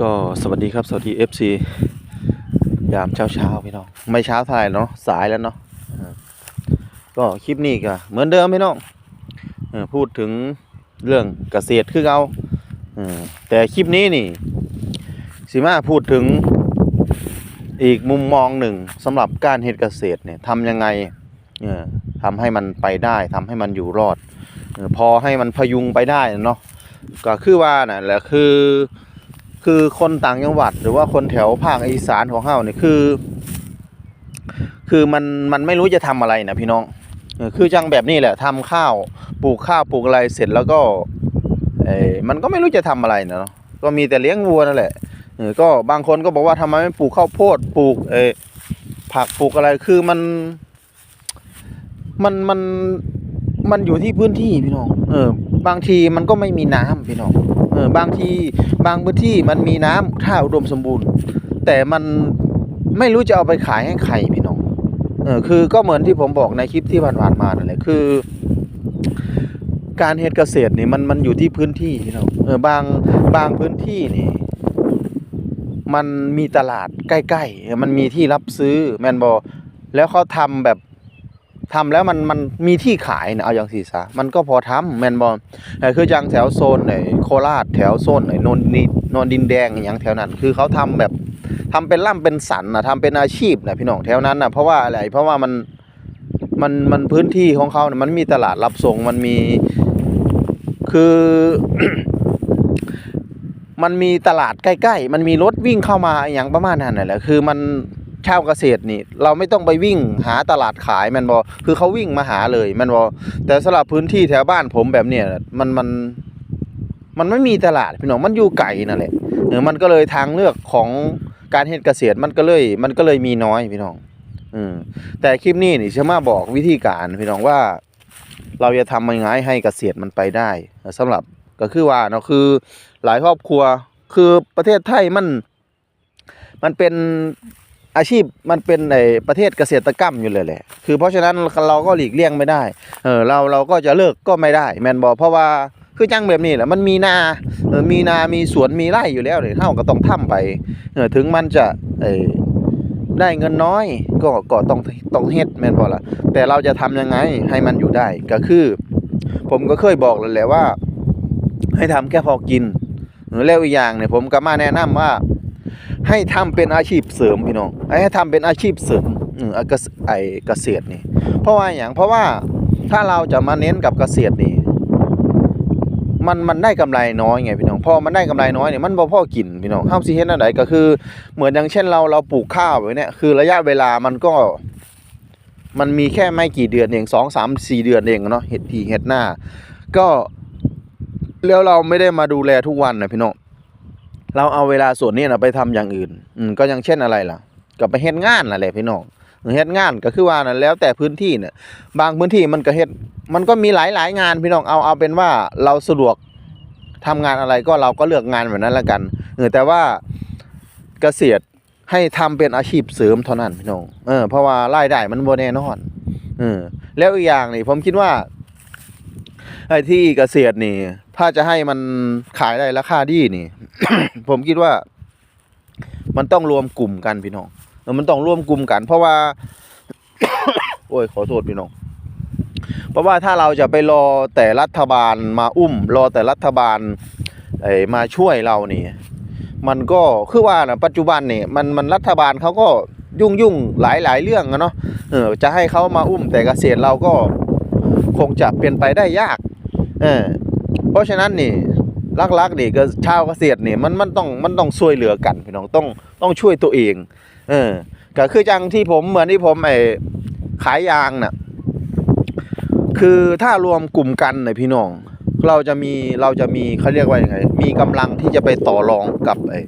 ก็สวัสดีครับ สวัสดี FC ยามเช้าเช้าพี่น้อง ไม่เช้าเท่าไหร่เนาะสายแล้วเนาะก็คลิปนี้ก็เหมือนเดิมพี่น้องอพูดถึงเรื่องเกษตรคือเอาแต่คลิปนี้นี่สิมาพูดถึงอีกมุมมองหนึ่งสำหรับการเฮ็ดเกษตรเนี่ยทำยังไงเออทำให้มันไปได้ทำให้มันอยู่รอดอพอให้มันพยุงไปได้เนาะก็คือว่าน่ะแหละคือ คือคนต่างจังหวัด หรือว่าคนแถวภาคอีสานของเฮาเนี่ยคือ คือมันมันไม่รู้จะทำอะไรนะพี่น้องคือจังแบบนี้แหละทำข้าวปลูกข้าวปลูกอะไรเสร็จแล้วก็เออมันก็ไม่รู้จะทำอะไรนะเนาะก็มีแต่เลี้ยงวัวนั่นแหละก็บางคนก็บอกว่าทำไมไม่ปลูกข้าวโพดปลูกเออผักปลูกอะไรคือมัน มันมันมันอยู่ที่พื้นที่พี่น้อง เออ บางทีมันก็ไม่มีน้ำพี่น้อง เออบางทีบางพื้นที่มันมีน้ำถ้าอุดมสมบูรณ์ แต่มันไม่รู้จะเอาไปขายให้ใครพี่น้องเออคือก็เหมือนที่ผมบอกในคลิปที่ผ่านๆมานั่นแหละคือ การเฮ็ดเกษตรนี่มันมันอยู่ที่พื้นที่พี่น้องเออบางบางพื้นที่นี่มันมีตลาดใกล้ๆ มันมีที่รับซื้อแมนบอแล้วเขาทำแบบ ทำแล้วมันมันมีที่ขายนะเอาอย่างสีซะมันก็พอทำแมนบอลแต่คือจังแถวโซนไหนโคราชแถวโซนไหนนนนินนดินแดงอย่างแถวนั้น คือเขาทำแบบทำเป็นล่ำเป็นสันนะทำเป็นอาชีพนะพี่น้องแถวนั้นนะเพราะว่าอะไรเพราะว่ามันมันมันพื้นที่ของเขาเนี่ยมันมีตลาดรับส่งมันมีคือมันมีตลาดใกล้ ๆ มันมีรถวิ่งเข้ามาอย่างประมาณนั้นแหละคือมัน ชาวเกษตรนี่ เราไม่ต้องไปวิ่งหาตลาดขายมันบอคือเขาวิ่งมาหาเลยมันบอแต่สำหรับพื้นที่แถวบ้านผมแบบเนี้ยมันมันมันไม่มีตลาดพี่น้องมันอยู่ไกลนั่นแหละเออมันก็เลยทางเลือกของการเฮ็ดเกษตรมันก็เลยมันก็เลยมีน้อยพี่น้องอืมแต่คลิปนี้นี่จะมาบอกวิธีการพี่น้องว่า เราจะทำยังไงให้เกษตรมันไปได้สำหรับก็คือว่าเนาะคือหลายครอบครัวคือประเทศไทยมัน มันเป็น อาชีพมันเป็นในประเทศเกษตรกรรมอยู่เลยแหละ คือเพราะฉะนั้นเราก็หลีกเลี่ยงไม่ได้ เออเราเราก็จะเลิกก็ไม่ได้ แมนบอกเพราะว่าคือจังแบบนี้แหละมันมีนาเออมีนามีสวนมีไร่อยู่แล้วเนี่ยเท่าก็ต้องทำไปเออถึงมันจะเออได้เงินน้อยก็ก็ต้องต้องเฮ็ดแมนบอกละแต่เราจะทำยังไงให้มันอยู่ได้ก็คือ ผมก็เคยบอกแล้วแหละว่า ให้ทำแค่พอกินเออแล้วอีกอย่างเนี่ยผมก็มาแนะนำว่า ให้ทำเป็นอาชีพเสริมพี่น้องให้ทำเป็นอาชีพเสริมอืมไอ้เกษไอเกษตรนี่ เพราะว่าอย่างเพราะว่าถ้าเราจะมาเน้นกับเกษตรนี่มันมันได้กำไรน้อยไงพี่น้องพอมันได้กำไรน้อยเนี่ยมันบ่พอกินพี่น้องเฮาสิเฮ็ดอันใดก็คือ เหมือนอย่างเช่นเราเราปลูกข้าวแบบเนี้ยคือระยะเวลามันก็ มันมีแค่ไม่กี่เดือนเองสองสามสี่เดือนเองเนาะเห็ดผีเห็ดหน้า ก็แล้วเราไม่ได้มาดูแลทุกวันนะพี่น้อง เราเอาเวลาส่วนนี้นะไปทำอย่างอื่นอืมก็อย่างเช่นอะไรล่ะ ก็ไปเฮ็ดงานนั่นแหละพี่น้องเฮ็ดงานก็คือว่านั่นแล้วแต่พื้นที่เนี่ยบางพื้นที่มันก็เฮ็ดมันก็มีหลายหลายงานพี่น้องเอาเอาเป็นว่าเราสะดวกทำงานอะไรก็เราก็เลือกงานแบบนั้นละกันเออแต่ว่าเกษตรให้ทำเป็นอาชีพเสริมเท่านั้นพี่น้องเออเพราะว่ารายได้มันบ่แน่นอนเออแล้วอีกอย่างนี่ผมคิดว่าไอ้ที่เกษตรนี่ ถ้าจะให้มันขายได้ราคาดีนี่ ผมคิดว่า มันต้องรวมกลุ่มกันพี่น้องมันต้องรวมกลุ่มกัน เพราะว่า โอ้ยขอโทษพี่น้องเพราะว่าถ้าเราจะไปรอแต่รัฐบาลมาอุ้ม รอแต่รัฐบาลไอ้มาช่วยเรานี่ มันก็คือว่านะปัจจุบันนี่มันมันรัฐบาลเขาก็ยุ่งยุ่งหลายหลายเรื่องอะเนาะเออจะให้เขามาอุ้มแต่เกษตรเราก็คงจะเป็นไปได้ยาก เออ เพราะฉะนั้นนี่ลักๆนี่ก็ชาวเกษตรนี่มันมันต้องมันต้องช่วยเหลือกันพี่น้องต้องต้องช่วยตัวเอง เออก็คือจังที่ผมเหมือนที่ผมไอ้ขายยางน่ะคือถ้ารวมกลุ่มกันเนี่ยพี่น้อง เราจะมีเราจะมีเขาเรียกว่ายังไงมีกำลังที่จะไปต่อรองกับไอ้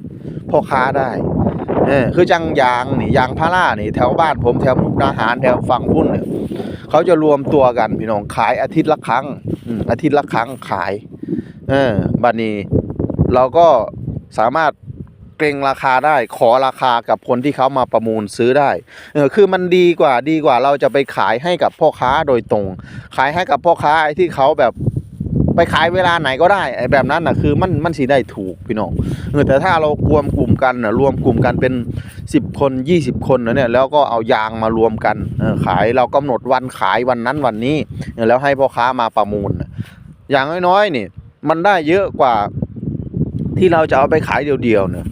พ่อค้าได้เออคือจังยางนี่ยางพารานี่แถวบ้านผมแถวมุกดาหารแถวฝั่งพุ่นเนี่ยเขาจะรวมตัวกันพี่น้องขายอาทิตย์ละครั้งอาทิตย์ละครั้งขาย เออบัดนี้ เราก็สามารถเกรงราคาได้ขอราคากับคนที่เขามาประมูลซื้อได้เออคือมันดีกว่าดีกว่าเราจะไปขายให้กับพ่อค้าโดยตรง ขายให้กับพ่อค้าไอ้ที่เขาแบบไปขายเวลาไหนก็ได้ไอ้แบบนั้นน่ะคือมันมันสิได้ถูกพี่น้องเออแต่ถ้าเรารวมกลุ่มกันน่ะรวมกลุ่มกันเป็น 10 คน 20 คนนะเนี่ยแล้วก็เอายางมารวมกันเออขายเรากำหนดวันขายวันนั้นวันนี้ แล้วให้พ่อค้ามาประมูล อย่างน้อยๆนี่ มันได้เยอะกว่าที่เราจะเอาไปขายเดียวๆเนี่ย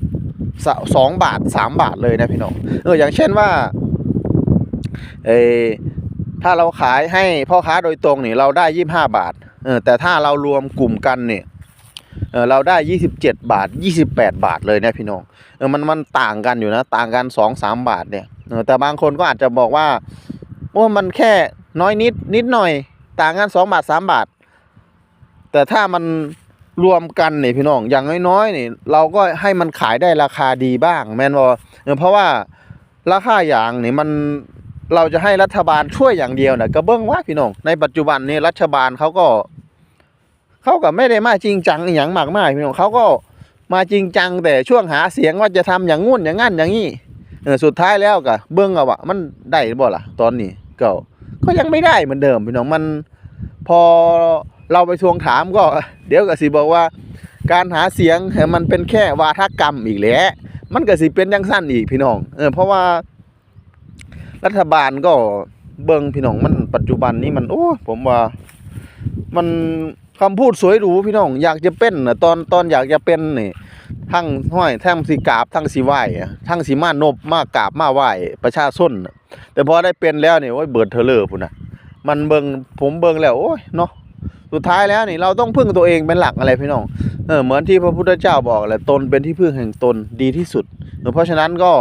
สองบาทสามบาทเลยนะพี่น้องเอออย่างเช่นว่าเออถ้าเราขายให้พ่อค้าโดยตรงนี่เราได้ยี่บห้าบาทเออแต่ถ้าเรารวมกลุ่มกันเนี่ยเออเราได้ยี่สิบเจ็ดบาทยี่สิบแปดบาทเลยนะพี่น้องเออมันมันต่างกันอยู่นะ ต่างกันสองสามบาทเนี่ยเออแต่บางคนก็อาจจะบอกว่าโอ้มันแค่น้อยนิดนิดหน่อย ต่างกันสองบาทสามบาท แต่ถ้ามันรวมกันนี่พี่น้องอย่างน้อยๆนี่เราก็ให้มันขายได้ราคาดีบ้าง แมนบ่เอเพราะว่าราคาอย่างนี่มันเราจะให้รัฐบาลช่วยอย่างเดียวน่ะก็เบิ่งว่าพี่น้องในปัจจุบันนี้รัฐบาลเขาก็เขาก็ไม่ได้มาจริงจังอย่างมากมายพี่น้องเขาก็มาจริงจังแต่ช่วงหาเสียงว่าจะทำอย่างงู้นอย่างงั้นอย่างนี้เออสุดท้ายแล้วก็เบิ่งเอาว่ามันได้บ่ล่ะ ตอนนี้ก็ก็ยังไม่ได้เหมือนเดิมพี่น้องมันพอ เราไปทวงถามก็ เดี๋ยวก็สิบอกว่า การหาเสียงมันเป็นแค่วาทกรรมอีกแหล้วมันก็สิเป็นจังสั้นอีกพี่น้องเออเพราะว่า รัฐบาลก็เบิ่งพี่น้องมันปัจจุบันนี้มันโอ้ผมว่า มันคำพูดสวยหรูพี่น้องอยากจะเป็นตอนตอนอยากจะเป็นนี่ทั้งห้อยทั้งสิกราบทั้งสิไหวทั้งสิมานบมากราบมาไหวประชาชนน่ะแต่พอได้เป็นแล้วนี่โอ้ยเบิดเทอเลอร์พุ่นน่ะมันเบิงผมเบิงแล้วโอ้ยเนาะ สุดท้ายแล้วนี่เราต้องพึ่งตัวเองเป็นหลักอะไรพี่น้องเออเหมือนที่พระพุทธเจ้าบอกแหละตนเป็นที่พึ่งแห่งตนดีที่สุดเออเพราะฉะนั้นก็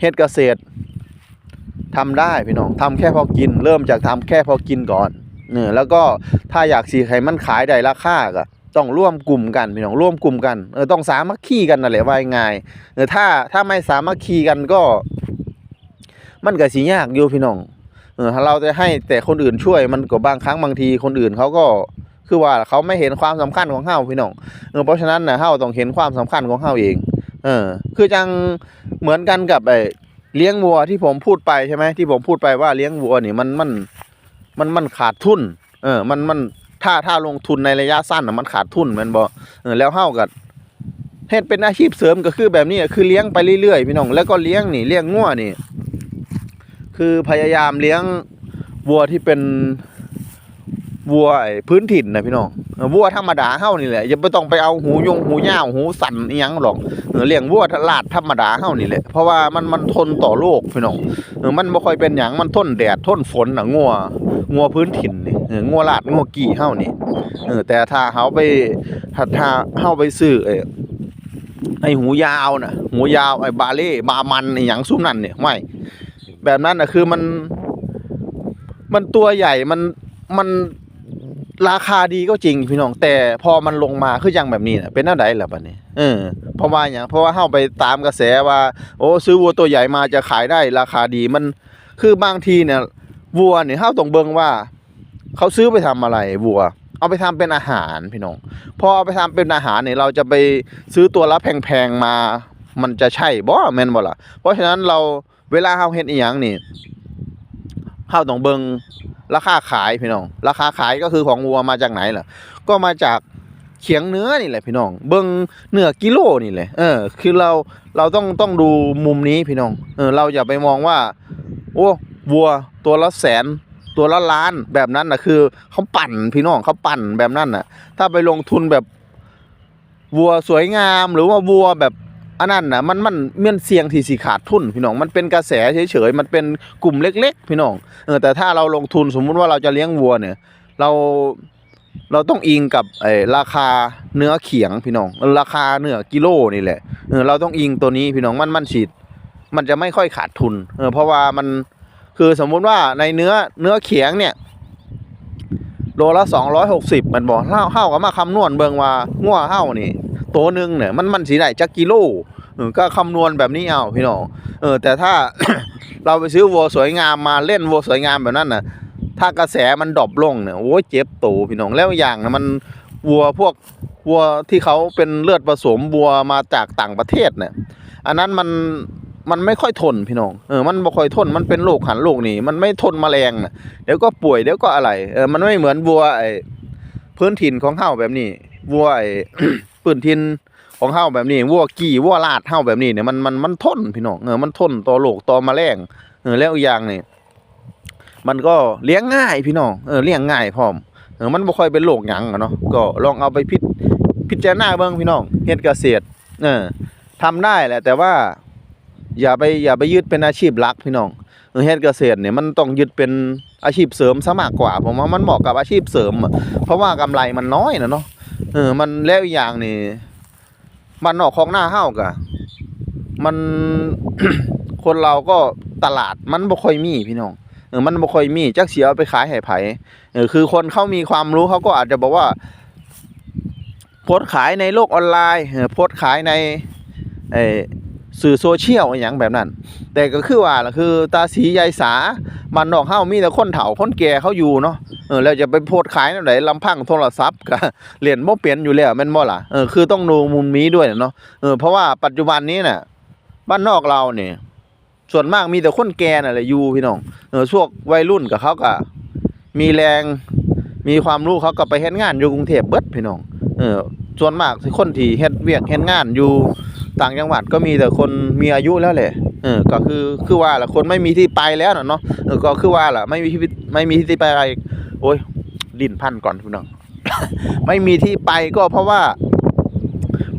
เฮ็ดเกษตรทำได้พี่น้องทำแค่พอกิน เริ่มจากทำแค่พอกินก่อนเออแล้วก็ถ้าอยากสีไขมันขายได้ราคาก็ต้องร่วมกลุ่มกันพี่น้องร่วมกลุ่มกันเออต้องสามัคคีกันนั่นแหละว่าง่ายเออถ้าถ้าไม่สามัคคีกันก็ มันก็สิยากอยู่พี่น้อง ออถ้าเราจะให้แต่คนอื่นช่วยมันก็บางครั้งบางทีคนอื่นเขาก็คือว่าเขาไม่เห็นความสำคัญของเฮาพี่น้องเออเพราะฉะนั้นนะเฮาต้องเห็นความสำคัญของเฮาเอง เออ คือจังเหมือนกันกับไอ้เลี้ยงวัวที่ผมพูดไปใช่ไหมที่ผมพูดไปว่าเลี้ยงวัวนี่มันมันมันมันขาดทุน เออ มันมันถ้าถ้าลงทุนในระยะสั้นนะมันขาดทุนมันบ่เออแล้วเฮาก็เฮ็ดเป็นอาชีพเสริมก็คือแบบนี้คือเลี้ยงไปเรื่อยๆพี่น้องแล้วก็เลี้ยงนี่เลี้ยงงัวนี่ คือพยายามเลี้ยงวัวที่เป็นวัวพื้นถิ่นนะพี่น้องวัวธรรมดาเฮานี่แหละอย่าไปต้องไปเอาหูยงหูยาวหูสั่นอีหยังหรอกเออเลี้ยงวัวลาดธรรมดาเฮานี่แหละเพราะว่ามันมันทนต่อโรคพี่น้องเออมันบ่ค่อยเป็นหยังมันทนแดดทนฝนน่ะงัวงัวพื้นถิ่นนี่เอองัวลาดงัวกี่เฮานี่เออแต่ถ้าเฮาไปถ้าถ้าเฮาไปซื้อไอ้ไอ้หูยาวน่ะหูยาวไอ้บาเล่บามันอีหยังซุ่มนั่นเนี่ยไม่ แบบนั้นนะคือมัน มันตัวใหญ่มันมันราคาดีก็จริงพี่น้องแต่พอมันลงมาคือย่างแบบนี้นะเป็นแนวใดล่ะบัดนี้เออเพราะว่าอย่างเพราะว่าเฮาไปตามกระแสว่า โอ้ซื้อวัวตัวใหญ่มาจะขายได้ราคาดีมันคือบางทีเนี่ยวัวเนี่ยเฮาต้องเบิงว่า เขาซื้อไปทำอะไรวัว เอาไปทำเป็นอาหารพี่น้องพอเอาไปทำเป็นอาหารเนี่ยเราจะไปซื้อตัวละแพงๆมา มันจะใช่บ่แม่นบ่ล่ะเพราะฉะนั้นเรา เวลาเฮาเฮ็ดอีหยังนี่เฮาต้องเบิงราคาขายพี่น้อง ราคาขายก็คือของวัวมาจากไหนล่ะ ก็มาจากเขียงเนื้อนี่แหละพี่น้อง เบิงเนื้อกิโลนี่แหละ เออ คือเราเราต้องต้องดูมุมนี้พี่น้อง เออ เราอย่าไปมองว่า โอ้วัวตัวละแสนตัวละล้านแบบนั้นน่ะคือเขาปั่นพี่น้องเขาปั่นแบบนั้นน่ะถ้าไปลงทุนแบบวัวสวยงามหรือว่าวัวแบบ อันนั้นนะมันมันเมียนเสี่ยงที่สิขาดทุนพี่น้องมันเป็นกระแสเฉยๆมันเป็นกลุ่มเล็ก ๆ พี่น้องเออแต่ถ้าเราลงทุนสมมุติว่าเราจะเลี้ยงวัวเนี่ย เราเราต้องอิงกับไอ้ราคาเนื้อเขียงพี่น้อง ราคาเนื้อกิโลนี่แหละเออเราต้องอิงตัวนี้พี่น้องมันมันฉีด มันจะไม่ค่อยขาดทุนเออเพราะว่ามันคือสมมุติว่าในเนื้อเนื้อเขียงเนี่ยโลละสองร้อยหกสิบมันบอกเฮาเฮาก็มาคำนวณเบิงว่างัวเฮานี่ ตัวหนึ่งเนี่ยมันมันสีได้จักกิโลก็คำนวณแบบนี้เอาพี่น้องเออแต่ถ้าเราไปซื้อวัวสวยงามมาเล่นวัวสวยงามแบบนั้นนะถ้ากระแสมันดรอปลงเนี่ยโอ้เจ็บตูพี่น้องแล้วอย่างนะมันวัวพวกวัวที่เขาเป็นเลือดผสมวัวมาจากต่างประเทศเนี่ยอันนั้นมันมันไม่ค่อยทนพี่น้องเออมันไม่ค่อยทนมันเป็นโรคหันโรคนี่มันไม่ทนแมลงน่ะเดี๋ยวก็ป่วยเดี๋ยวก็อะไรเออมันไม่เหมือนวัวไอพื้นถิ่นของเฮาแบบนี้วัวไอ พื้นถิ่นของเฮาแบบนี้วัวกี่วัวลาดเฮาแบบนี้เนี่ยมันมันมันทนพี่น้องเออมันทนต่อโรคต่อแมลงเออแล้วอีกอย่างนี่มันก็เลี้ยงง่ายพี่น้องเออเลี้ยงง่ายพร้อมเออมันบ่ค่อยเป็นโรคหยังอะเนาะก็ลองเอาไปพิพิจารณาเบิ่งพี่น้องเฮ็ดเกษตรเออทำได้แหละแต่ว่าอย่าไปอย่าไปยึดเป็นอาชีพหลักพี่น้องเออเฮ็ดเกษตรเนี่ยมันต้องยึดเป็นอาชีพเสริมซะมากกว่าผมว่ามันเหมาะกับอาชีพเสริมเพราะว่ากำไรมันน้อยนะเนาะ เออ มันแล้วอีกอย่างนี่มันนอกของหน้าเฮากะมัน คนเราก็ตลาดมันบ่ค่อยมีพี่น้องเออมันบ่ค่อยมีจักสิเอาไปขายให้ไผเออคือคนเขามีความรู้เขาก็อาจจะบอกว่าโพสขายในโลกออนไลน์เออโพสขายในเออ สื่อโซเชียลอย่างแบบนั้น แต่ก็คือว่าล่ะคือตาสียายสามันนอกเฮามีแต่คนเฒ่าคนแก่เขาอยู่เนาะเออแล้วจะไปโพสต์ขายไหนลำพังโทรศัพท์ก็เหรียนบ่เปลี่ยนอยู่แล้วแม่นบ่ล่ะเออคือต้องดูมุมนี้ด้วยเนาะเออเพราะว่าปัจจุบันนี้น่ะบ้านนอกเราเนี่ยส่วนมากมีแต่คนแก่น่ะแหละอยู่พี่น้องเออพวกวัยรุ่นกับเขาก็มีแรงมีความรู้เขาก็ไปเฮ็ดงานอยู่กรุงเทพเบิดพี่น้องเออส่วนมากสิคนที่เฮ็ดเวียกเฮ็ดงานอยู่ ต่างจังหวัดก็มีแต่คนมีอายุแล้วแหละเออก็คือคือว่าละคนไม่มีที่ไปแล้วเนาะเออก็คือว่าละไม่มีที่ไม่มีที่ไปอะไรโอ้ยดิ้นพันก่อนพี่น้อง ไม่มีที่ไปก็เพราะว่า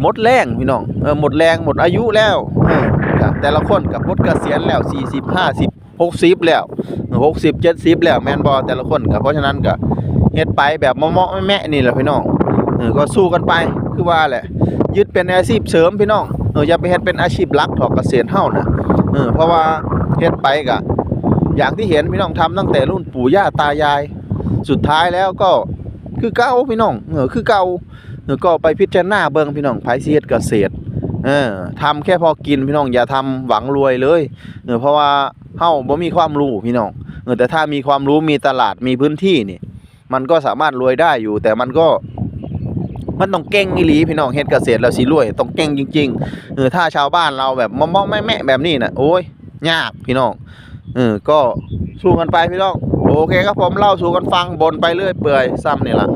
หมดแรงพี่น้องเออหมดแรงหมดอายุแล้วเออแต่ละคนกับหมดเกษียณแล้ว40 50 60แล้ว60 70แล้วแมนบ่แต่ละคนก็เพราะฉะนั้นก็เฮ็ดไปแบบมาะแม่นี่แหละพี่น้องเออก็สู้กันไปคือว่าแหละยึดเป็นอาชีพเสริมพี่น้อง เอออย่าไปเฮ็ดเป็นอาชีพหลักถอกเกษตรเฮานะเออเพราะว่าเฮ็ดไปก็อย่างที่เห็นพี่น้องทำตั้งแต่รุ่นปู่ย่าตายาย สุดท้ายแล้วก็คือเก่าพี่น้องเออคือเก่าเออก็ไปพิจารณาเบิ่งพี่น้องไผสิเฮ็ดเกษตรเออทำแค่พอกินพี่น้องอย่าทำหวังรวยเลยเออเพราะว่าเฮาบ่มีความรู้พี่น้องเออแต่ถ้ามีความรู้มีตลาดมีพื้นที่นี่ มันก็สามารถรวยได้อยู่ แต่มันก็ มันต้องเก่งอีหลีพี่น้องเฮ็ดเกษตรแล้วสิรวยต้องเก่งจริงๆเออถ้าชาวบ้านเราแบบมอมๆแม่ๆแบบนี้น่ะโอ้ยยากพี่น้องเออก็สู้กันไปพี่น้องโอเคครับผมเล่าสู่กันฟังบนไปเรื่อยเปื่อยซ้ำนี่ละ